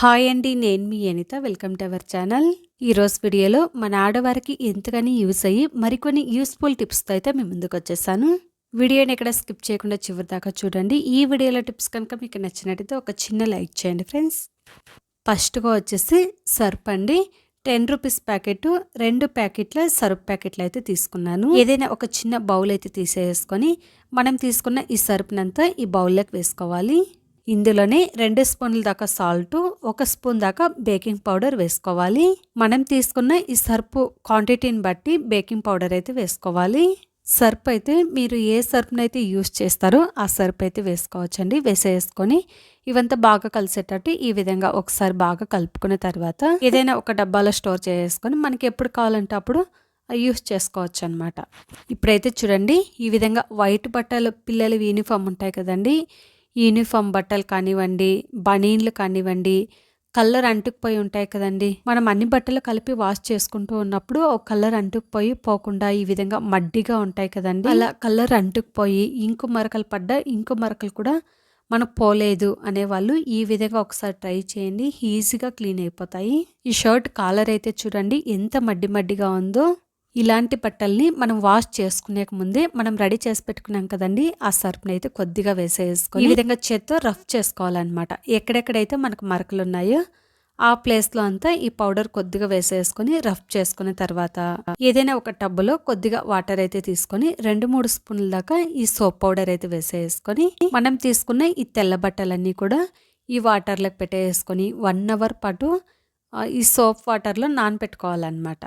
Hi అండి నేను మీ Anitha. Welcome to our channel. ఈరోజు వీడియోలో మన ఆడవారికి ఎంతగానో యూస్ అయ్యి మరికొన్ని యూస్ఫుల్ టిప్స్తో అయితే మేము ముందుకు వచ్చేసాను. వీడియోని ఎక్కడ స్కిప్ చేయకుండా చివరి దాకా చూడండి. ఈ వీడియోలో టిప్స్ కనుక మీకు నచ్చినట్టయితే ఒక చిన్న లైక్ చేయండి ఫ్రెండ్స్. ఫస్ట్గా వచ్చేసి సర్ప్ అండి. టెన్ రూపీస్ ప్యాకెట్ రెండు ప్యాకెట్ల సరుపు ప్యాకెట్లు అయితే తీసుకున్నాను. ఏదైనా ఒక చిన్న బౌల్ అయితే తీసేసుకొని మనం తీసుకున్న ఈ సరుపునంతా ఈ బౌల్లోకి వేసుకోవాలి. ఇందులోనే రెండు స్పూన్ల దాకా సాల్ట్ ఒక స్పూన్ దాకా బేకింగ్ పౌడర్ వేసుకోవాలి. మనం తీసుకున్న ఈ సర్పు క్వాంటిటీని బట్టి బేకింగ్ పౌడర్ అయితే వేసుకోవాలి. సర్ప్ అయితే మీరు ఏ సర్ప్ని అయితే యూస్ చేస్తారో ఆ సర్ప్ అయితే వేసుకోవచ్చండి. వేసేసుకొని ఇవంతా బాగా కలిసేటట్టు ఈ విధంగా ఒకసారి బాగా కలుపుకున్న తర్వాత ఏదైనా ఒక డబ్బాలో స్టోర్ చేసుకొని మనకి ఎప్పుడు కావాలంటే అప్పుడు యూస్ చేసుకోవచ్చు అనమాట ఇప్పుడైతే చూడండి ఈ విధంగా వైట్ బట్టలు పిల్లల యూనిఫామ్ ఉంటాయి కదండి యూనిఫామ్ బట్టలు కానివ్వండి బనీన్లు కానివ్వండి కలర్ అంటుకుపోయి ఉంటాయి కదండి. మనం అన్ని బట్టలు కలిపి వాష్ చేసుకుంటూ ఉన్నప్పుడు ఒక కలర్ అంటుకుపోయి పోకుండా ఈ విధంగా మడ్డిగా ఉంటాయి కదండి. అలా కలర్ అంటుకుపోయి ఇంకు మరకలు పడ్డ ఇంకు మరకలు కూడా మనకు పోలేదు అనేవాళ్ళు ఈ విధంగా ఒకసారి ట్రై చేయండి. ఈజీగా క్లీన్ అయిపోతాయి. ఈ షర్ట్ కాలర్ అయితే చూడండి ఎంత మడ్డి మడ్డిగా ఉందో. ఇలాంటి బట్టల్ని మనం వాష్ చేసుకునే ముందే మనం రెడీ చేసి పెట్టుకున్నాం కదండి ఆ సర్ఫ్ని అయితే కొద్దిగా వేసేసుకొని ఈ విధంగా చేత్తో రఫ్ చేసుకోవాలన్నమాట. ఎక్కడెక్కడైతే మనకు మరకలు ఉన్నాయో ఆ ప్లేస్లో అంతా ఈ పౌడర్ కొద్దిగా వేసేసుకొని రఫ్ చేసుకున్న తర్వాత ఏదైనా ఒక టబ్బులో కొద్దిగా వాటర్ అయితే తీసుకొని రెండు మూడు స్పూన్ల దాకా ఈ సోప్ పౌడర్ అయితే వేసేసుకొని మనం తీసుకున్న ఈ తెల్ల బట్టలన్నీ కూడా ఈ వాటర్లోకి పెట్టేసుకొని వన్ అవర్ పాటు ఈ సోప్ వాటర్లో నానబెట్టుకోవాలన్నమాట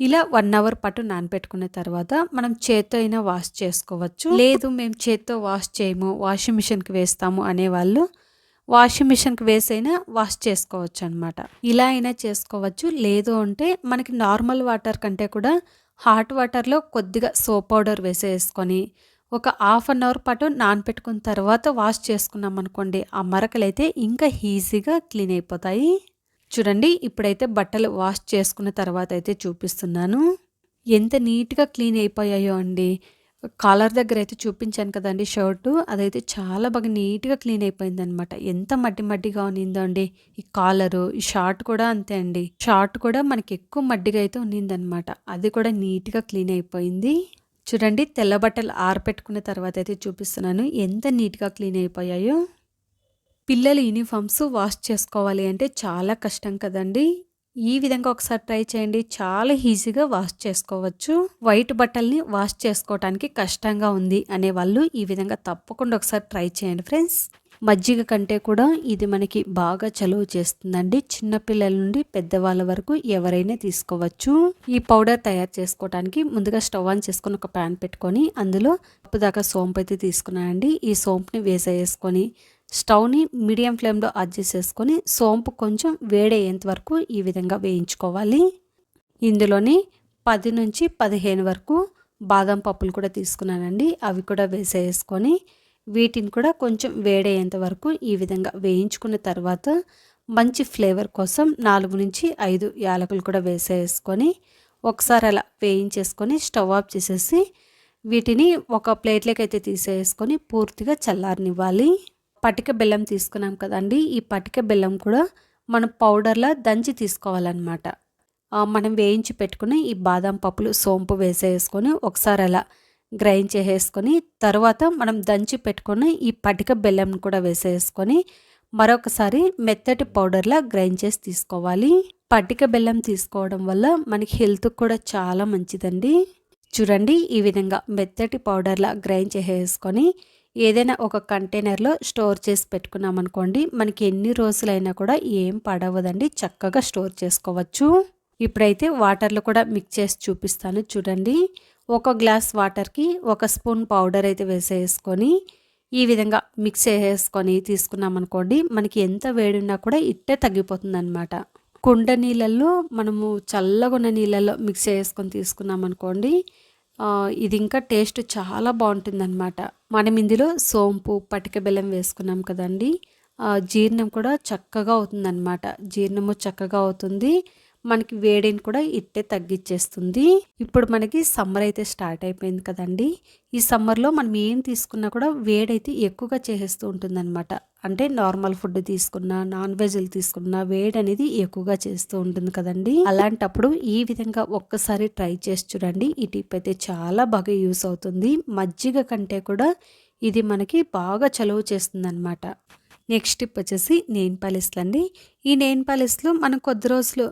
ఇలా వన్ అవర్ పాటు నానబెట్టుకున్న తర్వాత మనం చేత్తో అయినా వాష్ చేసుకోవచ్చు. లేదు మేము చేత్తో వాష్ చేయము వాషింగ్ మిషన్కి వేస్తాము అనేవాళ్ళు వాషింగ్ మిషన్కి వేసైనా వాష్ చేసుకోవచ్చు అనమాట ఇలా అయినా చేసుకోవచ్చు. లేదు అంటే మనకి నార్మల్ వాటర్ కంటే కూడా హాట్ వాటర్లో కొద్దిగా సోప్ పౌడర్ వేసేసుకొని ఒక హాఫ్ అన్ అవర్ పాటు నానపెట్టుకున్న తర్వాత వాష్ చేసుకున్నాం అనుకోండి ఆ మరకలు అయితే ఇంకా ఈజీగా క్లీన్ అయిపోతాయి. చూడండి ఇప్పుడైతే బట్టలు వాష్ చేసుకున్న తర్వాత అయితే చూపిస్తున్నాను. ఎంత నీట్గా క్లీన్ అయిపోయాయో అండి. కాలర్ దగ్గర అయితే చూపించాను కదండి షర్టు అదైతే చాలా బాగా నీట్గా క్లీన్ అయిపోయిందనమాట ఎంత మడ్డి మడ్డిగా ఉన్నిందో అండి. ఈ కాలరు ఈ షార్ట్ కూడా అంతే అండి. షార్ట్ కూడా మనకి ఎక్కువ మడ్డిగా అయితే ఉన్నిందనమాట అది కూడా నీట్గా క్లీన్ అయిపోయింది. చూడండి తెల్ల బట్టలు ఆరపెట్టుకున్న తర్వాత అయితే చూపిస్తున్నాను. ఎంత నీట్గా క్లీన్ అయిపోయాయో. పిల్లల యూనిఫామ్స్ వాష్ చేసుకోవాలి అంటే చాలా కష్టం కదండి. ఈ విధంగా ఒకసారి ట్రై చేయండి. చాలా ఈజీగా వాష్ చేసుకోవచ్చు. వైట్ బట్టల్ని వాష్ చేసుకోవడానికి కష్టంగా ఉంది అనే వాళ్ళు ఈ విధంగా తప్పకుండా ఒకసారి ట్రై చేయండి ఫ్రెండ్స్. మజ్జిగ కంటే కూడా ఇది మనకి బాగా చలువ చేస్తుందండి. చిన్నపిల్లల నుండి పెద్దవాళ్ళ వరకు ఎవరైనా తీసుకోవచ్చు. ఈ పౌడర్ తయారు చేసుకోవడానికి ముందుగా స్టవ్ ఆన్ చేసుకొని ఒక ప్యాన్ పెట్టుకొని అందులో దాకా సోంపు అయితే తీసుకున్నానండి. ఈ సోంపుని వేసేసుకొని స్టవ్ని మీడియం ఫ్లేమ్లో అడ్జస్ట్ చేసుకొని సోంపు కొంచెం వేడయ్యేంత వరకు ఈ విధంగా వేయించుకోవాలి. ఇందులోని పది నుంచి పదిహేను వరకు బాదం పప్పులు కూడా తీసుకున్నానండి. అవి కూడా వేసేసుకొని వీటిని కూడా కొంచెం వేడయ్యేంత వరకు ఈ విధంగా వేయించుకున్న తర్వాత మంచి ఫ్లేవర్ కోసం నాలుగు నుంచి ఐదు యాలకులు కూడా వేసేసుకొని ఒకసారి అలా వేయించేసుకొని స్టవ్ ఆఫ్ చేసేసి వీటిని ఒక ప్లేట్లోకి అయితే తీసేసుకొని పూర్తిగా చల్లారనివ్వాలి. పటిక బెల్లం తీసుకున్నాం కదండి. ఈ పటిక బెల్లం కూడా మనం పౌడర్లా దంచి తీసుకోవాలన్నమాట. మనం వేయించి పెట్టుకుని ఈ బాదం పప్పులు సోంపు వేసేసుకొని ఒకసారి అలా గ్రైండ్ చేసేసుకొని తర్వాత మనం దంచి పెట్టుకొని ఈ పటిక బెల్లం కూడా వేసేసుకొని మరొకసారి మెత్తటి పౌడర్లా గ్రైండ్ చేసి తీసుకోవాలి. పటిక బెల్లం తీసుకోవడం వల్ల మనకి హెల్త్ కూడా చాలా మంచిదండి. చూడండి ఈ విధంగా మెత్తటి పౌడర్లా గ్రైండ్ చేసేసుకొని ఏదైనా ఒక కంటైనర్లో స్టోర్ చేసి పెట్టుకున్నామనుకోండి మనకి ఎన్ని రోజులైనా కూడా ఏం పడవదండి. చక్కగా స్టోర్ చేసుకోవచ్చు. ఇప్పుడైతే వాటర్లో కూడా మిక్స్ చేసి చూపిస్తాను చూడండి. ఒక గ్లాస్ వాటర్కి ఒక స్పూన్ పౌడర్ అయితే వేసేసుకొని ఈ విధంగా మిక్స్ చేసుకొని తీసుకున్నామనుకోండి మనకి ఎంత వేడున్నా కూడా ఇట్టే తగ్గిపోతుందన్నమాట. కుండ నీళ్ళల్లో మనము చల్లగా ఉన్న నీళ్ళల్లో మిక్స్ చేసుకొని తీసుకున్నామనుకోండి ఇది ఇంకా టేస్ట్ చాలా బాగుంటుంది అనమాట మనం ఇందులో సోంపు పటిక బెల్లం వేసుకున్నాం కదండి. జీర్ణం కూడా చక్కగా అవుతుందన్నమాట. జీర్ణము చక్కగా అవుతుంది. మనకి వేడిని కూడా ఇట్టే తగ్గించేస్తుంది ఇప్పుడు మనకి సమ్మర్ అయితే స్టార్ట్ అయిపోయింది కదండి. ఈ సమ్మర్లో మనం ఏం తీసుకున్నా కూడా వేడైతే ఎక్కువగా చేసేస్తూ ఉంటుందన్నమాట. అంటే నార్మల్ ఫుడ్ తీసుకున్నా నాన్ వెజ్లు తీసుకున్నా వేడి అనేది ఎక్కువగా చేస్తూ ఉంటుంది కదండి. అలాంటప్పుడు ఈ విధంగా ఒక్కసారి ట్రై చేసి చూడండి. ఈ టిప్ అయితే చాలా బాగా యూస్ అవుతుంది. మజ్జిగ కంటే కూడా ఇది మనకి బాగా చలువ చేస్తుంది అనమాట నెక్స్ట్ టిప్ వచ్చేసి నేన్ పాలిస్లు అండి ఈ నెయిన్ పాలెస్లో మనం కొద్ది రోజులు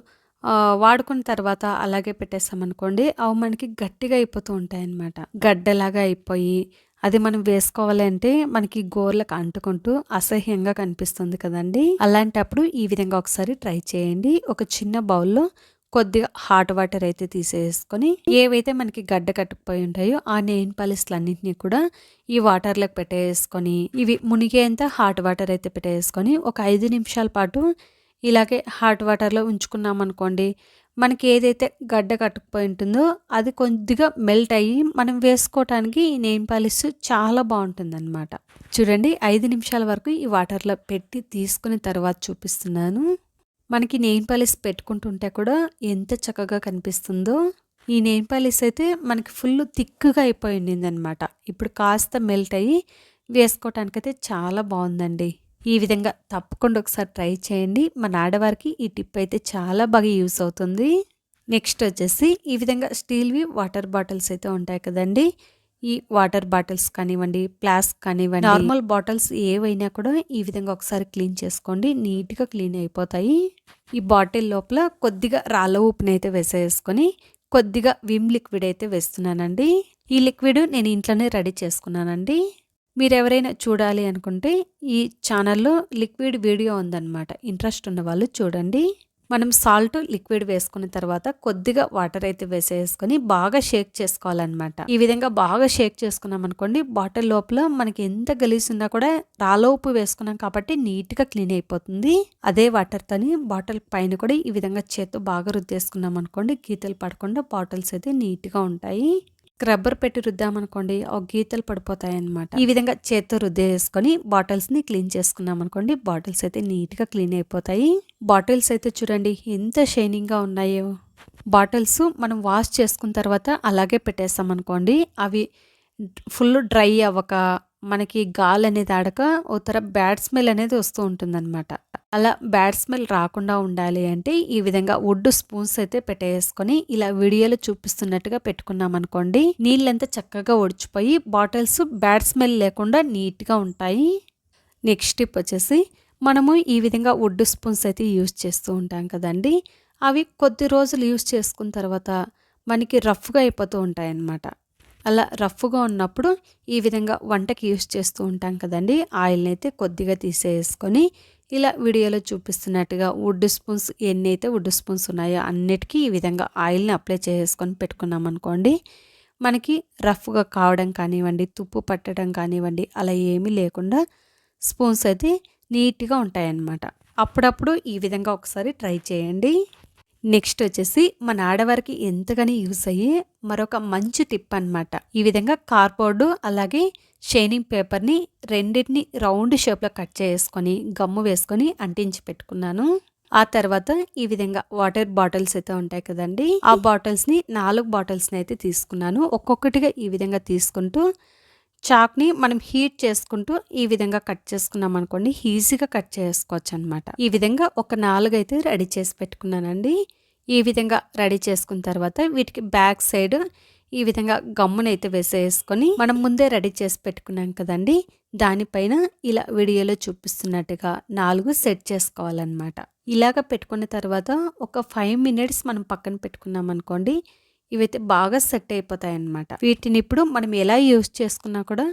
వాడుకున్న తర్వాత అలాగే పెట్టేస్తామనుకోండి అవి మనకి గట్టిగా అయిపోతూ ఉంటాయి అన్నమాట గడ్డలాగా అయిపోయి అది మనం వేసుకోవాలి అంటే మనకి గోర్లకు అంటుకుంటూ అసహ్యంగా కనిపిస్తుంది కదండి. అలాంటప్పుడు ఈ విధంగా ఒకసారి ట్రై చేయండి. ఒక చిన్న బౌల్లో కొద్దిగా హాట్ వాటర్ అయితే తీసేసుకొని ఏవైతే మనకి గడ్డ కట్టుకుపోయి ఉంటాయో ఆ నెయిన్ పాలిస్లన్నింటినీ కూడా ఈ వాటర్లోకి పెట్టేసుకొని ఇవి మునిగేంత హాట్ వాటర్ అయితే పెట్టేసుకొని ఒక ఐదు నిమిషాల పాటు ఇలాగే హాట్ వాటర్లో ఉంచుకున్నామనుకోండి మనకి ఏదైతే గడ్డ కట్టుకుపోయి ఉంటుందో అది కొద్దిగా మెల్ట్ అయ్యి మనం వేసుకోవటానికి ఈ నెయిన్ పాలిస్ చాలా బాగుంటుందన్నమాట. చూడండి ఐదు నిమిషాల వరకు ఈ వాటర్లో పెట్టి తీసుకుని తర్వాత చూపిస్తున్నాను. మనకి నెయిన్ పాలిస్ పెట్టుకుంటుంటే కూడా ఎంత చక్కగా కనిపిస్తుందో. ఈ నెయిన్ పాలిస్ అయితే మనకి ఫుల్ థిక్గా అయిపోయింది అనమాట ఇప్పుడు కాస్త మెల్ట్ అయ్యి వేసుకోవటానికైతే చాలా బాగుందండి. ఈ విధంగా తప్పకుండా ఒకసారి ట్రై చేయండి. మన ఆడవారికి ఈ టిప్ అయితే చాలా బాగా యూస్ అవుతుంది. నెక్స్ట్ వచ్చేసి ఈ విధంగా స్టీల్వి వాటర్ బాటిల్స్ అయితే ఉంటాయి కదండి. ఈ వాటర్ బాటిల్స్ కానివ్వండి ప్లాస్క్ కానివ్వండి నార్మల్ బాటిల్స్ ఏవైనా కూడా ఈ విధంగా ఒకసారి క్లీన్ చేసుకోండి. నీట్గా క్లీన్ అయిపోతాయి. ఈ బాటిల్ లోపల కొద్దిగా రాళ్ళ ఉప్పుని అయితే వేసేసుకొని కొద్దిగా విమ్ లిక్విడ్ అయితే వేస్తున్నానండి. ఈ లిక్విడ్ నేను ఇంట్లోనే రెడీ చేసుకున్నానండి. మీరు ఎవరైనా చూడాలి అనుకుంటే ఈ ఛానల్లో లిక్విడ్ వీడియో ఉందన్నమాట. ఇంట్రెస్ట్ ఉన్న వాళ్ళు చూడండి. మనం సాల్ట్ లిక్విడ్ వేసుకున్న తర్వాత కొద్దిగా వాటర్ అయితే వేసేసుకొని బాగా షేక్ చేసుకోవాలన్నమాట. ఈ విధంగా బాగా షేక్ చేసుకున్నాం అనుకోండి బాటిల్ లోపల మనకి ఎంత గలీసున్నా కూడా రాలో ఉప్పు వేసుకున్నాం కాబట్టి నీట్గా క్లీన్ అయిపోతుంది. అదే వాటర్తోని బాటిల్ పైన కూడా ఈ విధంగా చేత్తో బాగా రుద్దేసుకున్నాం అనుకోండి గీతలు పడకుండా బాటిల్స్ అయితే నీట్గా ఉంటాయి. స్క్రబ్బర్ పెట్టి రుద్దామనుకోండి ఒక గీతలు పడిపోతాయి అన్నమాట ఈ విధంగా చేత్తో రుద్దేసుకొని బాటిల్స్ని క్లీన్ చేసుకున్నాం అనుకోండి బాటిల్స్ అయితే నీట్గా క్లీన్ అయిపోతాయి. బాటిల్స్ అయితే చూడండి ఎంత షైనింగ్గా ఉన్నాయో. బాటిల్స్ మనం వాష్ చేసుకున్న తర్వాత అలాగే పెట్టేస్తాం అనుకోండి అవి ఫుల్ డ్రై అవ్వక మనకి గాలి అనేది ఆడక ఓ తర బ్యాడ్ స్మెల్ అనేది వస్తూ ఉంటుందన్నమాట. అలా బ్యాడ్ స్మెల్ రాకుండా ఉండాలి అంటే ఈ విధంగా వుడ్ స్పూన్స్ అయితే పెట్టేసుకొని ఇలా వీడియోలో చూపిస్తున్నట్టుగా పెట్టుకున్నాం అనుకోండి నీళ్ళంతా చక్కగా ఒడిచిపోయి బాటిల్స్ బ్యాడ్ స్మెల్ లేకుండా నీట్గా ఉంటాయి. నెక్స్ట్ టిప్ వచ్చేసి మనము ఈ విధంగా వుడ్ స్పూన్స్ అయితే యూజ్ చేస్తూ ఉంటాం కదండి. అవి కొద్ది రోజులు యూజ్ చేసుకున్న తర్వాత మనకి రఫ్గా అయిపోతూ ఉంటాయి అన్నమాట అలా రఫ్గా ఉన్నప్పుడు ఈ విధంగా వంటకి యూస్ చేస్తూ ఉంటాం కదండి. ఆయిల్ని అయితే కొద్దిగా తీసేసుకొని ఇలా వీడియోలో చూపిస్తున్నట్టుగా వుడ్ స్పూన్స్ ఎన్ని అయితే వుడ్ స్పూన్స్ ఉన్నాయో అన్నిటికీ ఈ విధంగా ఆయిల్ని అప్లై చేసుకొని పెట్టుకున్నాం అనుకోండి మనకి రఫ్గా కావడం కానివ్వండి తుప్పు పట్టడం కానివ్వండి అలా ఏమీ లేకుండా స్పూన్స్ అయితే నీట్గా ఉంటాయన్నమాట. అప్పుడప్పుడు ఈ విధంగా ఒకసారి ట్రై చేయండి. నెక్స్ట్ వచ్చేసి మన ఆడవారికి ఎంతగానో యూస్ అయ్యే మరొక మంచి టిప్ అనమాట ఈ విధంగా కార్బోర్డు అలాగే షైనింగ్ పేపర్ని రెండింటిని రౌండ్ షేప్లో కట్ చేసుకొని గమ్ము వేసుకొని అంటించి పెట్టుకున్నాను. ఆ తర్వాత ఈ విధంగా వాటర్ బాటిల్స్ అయితే ఉంటాయి కదండి ఆ బాటిల్స్ని నాలుగు బాటిల్స్ని అయితే తీసుకున్నాను. ఒక్కొక్కటిగా ఈ విధంగా తీసుకుంటూ చాక్ని మనం హీట్ చేసుకుంటూ ఈ విధంగా కట్ చేసుకున్నాం అనుకోండి ఈజీగా కట్ చేసుకోవచ్చు అనమాట ఈ విధంగా ఒక నాలుగు అయితే రెడీ చేసి పెట్టుకున్నానండి. ఈ విధంగా రెడీ చేసుకున్న తర్వాత వీటికి బ్యాక్ సైడ్ ఈ విధంగా గమ్మునైతే వేసేసుకొని మనం ముందే రెడీ చేసి పెట్టుకున్నాం కదండి. దానిపైన ఇలా వీడియోలో చూపిస్తున్నట్టుగా నాలుగు సెట్ చేసుకోవాలన్నమాట. ఇలాగ పెట్టుకున్న తర్వాత ఒక ఫైవ్ మినిట్స్ మనం పక్కన పెట్టుకున్నాం అనుకోండి ఇవైతే బాగా సెట్ అయిపోతాయి అన్నమాట వీటిని ఇప్పుడు మనం ఎలా యూజ్ చేసుకున్నా కూడా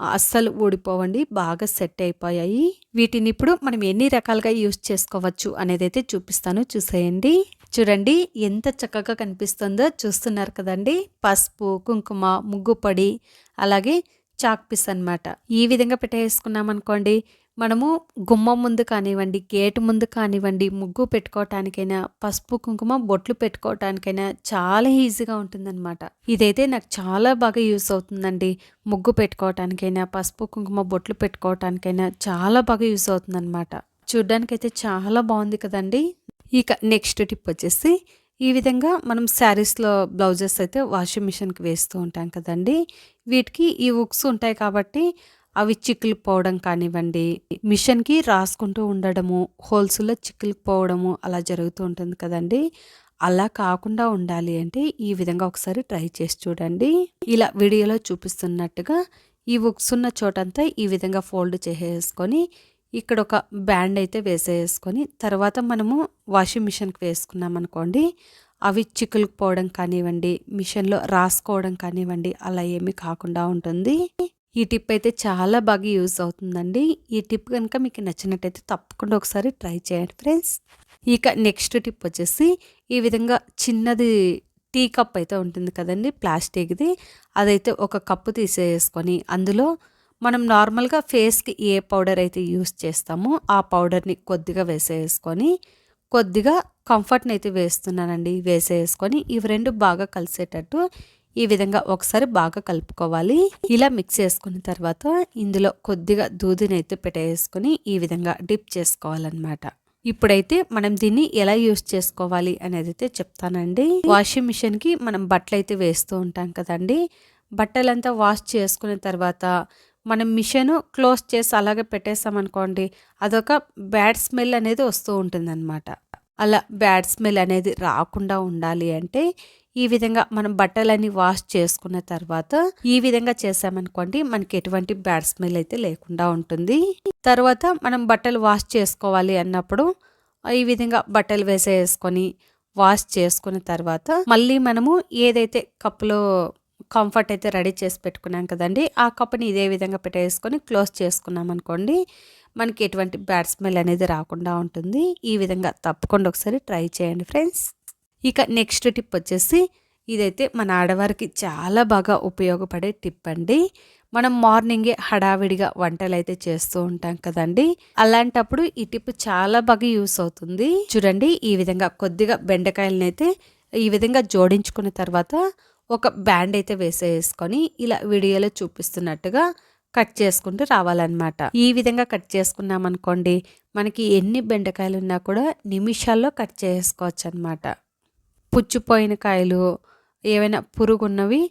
అస్సలు ఊడిపోవండి బాగా సెట్ అయిపోయాయి. వీటిని ఇప్పుడు మనం ఎన్ని రకాలుగా యూజ్ చేసుకోవచ్చు అనేది అయితే చూపిస్తాను. చూసేయండి. చూడండి ఎంత చక్కగా కనిపిస్తుందో చూస్తున్నారు కదండి. పసుపు కుంకుమ ముగ్గుపొడి అలాగే చాక్ పీస్ అనమాట ఈ విధంగా పెట్టేసుకున్నాం అనుకోండి మనము గుమ్మం ముందు కానివ్వండి గేటు ముందు కానివ్వండి ముగ్గు పెట్టుకోవటానికైనా పసుపు కుంకుమ బొట్లు పెట్టుకోవటానికైనా చాలా ఈజీగా ఉంటుందన్నమాట. ఇదైతే నాకు చాలా బాగా యూస్ అవుతుందండి. ముగ్గు పెట్టుకోవటానికైనా పసుపు కుంకుమ బొట్లు పెట్టుకోవటానికైనా చాలా బాగా యూస్ అవుతుందన్నమాట. చూడ్డానికైతే చాలా బాగుంది కదండి. ఇక నెక్స్ట్ టిప్ వచ్చేసి ఈ విధంగా మనం శారీస్లో బ్లౌజెస్ అయితే వాషింగ్ మిషన్కి వేస్తూ ఉంటాం కదండి. వీటికి ఈ ఉక్స్ ఉంటాయి కాబట్టి అవి చిక్కులు పోవడం కానివ్వండి మిషన్కి రాసుకుంటూ ఉండడము హోల్స్లో చిక్కులు పోవడము అలా జరుగుతూ ఉంటుంది కదండి. అలా కాకుండా ఉండాలి అంటే ఈ విధంగా ఒకసారి ట్రై చేసి చూడండి. ఇలా వీడియోలో చూపిస్తున్నట్టుగా ఈ ఉక్స్ ఉన్న చోటంతా ఈ విధంగా ఫోల్డ్ చేసేసుకొని ఇక్కడ ఒక బ్యాండ్ అయితే వేసేసుకొని తర్వాత మనము వాషింగ్ మిషన్కి వేసుకున్నాం అనుకోండి అవి చిక్కులుకుపోవడం కానివ్వండి మిషన్లో రాసుకోవడం కానివ్వండి అలా ఏమీ కాకుండా ఉంటుంది. ఈ టిప్ అయితే చాలా బాగా యూజ్ అవుతుందండి. ఈ టిప్ కనుక మీకు నచ్చినట్టయితే తప్పకుండా ఒకసారి ట్రై చేయండి ఫ్రెండ్స్. ఇక నెక్స్ట్ టిప్ వచ్చేసి ఈ విధంగా చిన్నది టీ కప్ అయితే ఉంటుంది కదండి ప్లాస్టిక్ది. అదైతే ఒక కప్పు తీసేసుకొని అందులో మనం నార్మల్గా ఫేస్కి ఏ పౌడర్ అయితే యూస్ చేస్తామో ఆ పౌడర్ని కొద్దిగా వేసేసుకొని కొద్దిగా కంఫర్ట్ని అయితే వేస్తున్నానండి వేసేసుకొని ఇవి రెండు బాగా కలిసేటట్టు ఈ విధంగా ఒకసారి బాగా కలుపుకోవాలి. ఇలా మిక్స్ చేసుకున్న తర్వాత ఇందులో కొద్దిగా దూదిని అయితే పెట్టేసుకొని ఈ విధంగా డిప్ చేసుకోవాలన్నమాట. ఇప్పుడైతే మనం దీన్ని ఎలా యూస్ చేసుకోవాలి అనేది అయితే చెప్తానండి. వాషింగ్ మిషన్కి మనం బట్టలు అయితే వేస్తూ ఉంటాం కదండి. బట్టలంతా వాష్ చేసుకున్న తర్వాత మనం మిషన్ క్లోజ్ చేసి అలాగే పెట్టేసామనుకోండి అదొక బ్యాడ్ స్మెల్ అనేది వస్తూ ఉంటుంది అలా బ్యాడ్ స్మెల్ అనేది రాకుండా ఉండాలి అంటే ఈ విధంగా మనం బట్టలన్నీ వాష్ చేసుకున్న తర్వాత ఈ విధంగా చేసామనుకోండి మనకి ఎటువంటి బ్యాడ్ స్మెల్ అయితే లేకుండా ఉంటుంది. తర్వాత మనం బట్టలు వాష్ చేసుకోవాలి అన్నప్పుడు ఈ విధంగా బట్టలు వేసేసుకొని వాష్ చేసుకున్న తర్వాత మళ్ళీ మనము ఏదైతే కప్పులో కంఫర్ట్ అయితే రెడీ చేసి పెట్టుకున్నాం కదండి. ఆ కప్పుని ఇదే విధంగా పెట్టేసుకొని క్లోజ్ చేసుకున్నాం అనుకోండి మనకి ఎటువంటి బ్యాడ్ స్మెల్ అనేది రాకుండా ఉంటుంది. ఈ విధంగా తప్పకుండా ఒకసారి ట్రై చేయండి ఫ్రెండ్స్. ఇక నెక్స్ట్ టిప్ వచ్చేసి ఇదైతే మన ఆడవారికి చాలా బాగా ఉపయోగపడే టిప్ అండి. మనం మార్నింగే హడావిడిగా వంటలు అయితే చేస్తూ ఉంటాం కదండి. అలాంటప్పుడు ఈ టిప్ చాలా బాగా యూస్ అవుతుంది. చూడండి ఈ విధంగా కొద్దిగా బెండకాయలనైతే ఈ విధంగా జోడించుకున్న తర్వాత ఒక బ్యాండ్ అయితే వేసేసుకొని ఇలా వీడియోలో చూపిస్తున్నట్టుగా కట్ చేసుకుంటూ రావాలన్నమాట. ఈ విధంగా కట్ చేసుకున్నాం అనుకోండి మనకి ఎన్ని బెండకాయలు ఉన్నా కూడా నిమిషాల్లో కట్ చేసుకోవచ్చు అనమాట పుచ్చిపోయిన కాయలు ఏవైనా పురుగున్నవి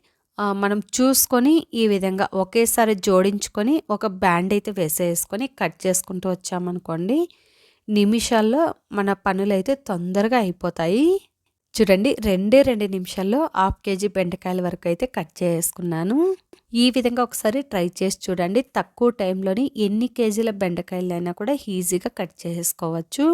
మనం చూసుకొని ఈ విధంగా ఒకేసారి జోడించుకొని ఒక బ్యాండ్ అయితే వేసేసుకొని కట్ చేసుకుంటూ వచ్చామనుకోండి నిమిషాల్లో మన పనులైతే తొందరగా అయిపోతాయి. చూడండి రెండే రెండు నిమిషాల్లో హాఫ్ కేజీ బెండకాయల వరకు అయితే కట్ చేసుకున్నాను. ఈ విధంగా ఒకసారి ట్రై చేసి చూడండి. తక్కువ టైంలోని ఎన్ని కేజీల బెండకాయలైనా కూడా ఈజీగా కట్ చేసుకోవచ్చు.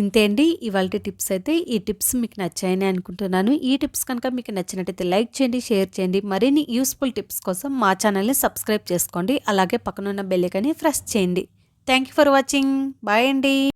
ఇంతే అండి. ఇవాళ టిప్స్ అయితే ఈ టిప్స్ మీకు నచ్చాయని అనుకుంటున్నాను. ఈ టిప్స్ కనుక మీకు నచ్చినట్టయితే లైక్ చేయండి షేర్ చేయండి. మరిన్ని యూస్ఫుల్ టిప్స్ కోసం మా ఛానల్ని సబ్స్క్రైబ్ చేసుకోండి. అలాగే పక్కనున్న బెల్లికని ప్రెస్ చేయండి. Thank you for watching. Bye అండి.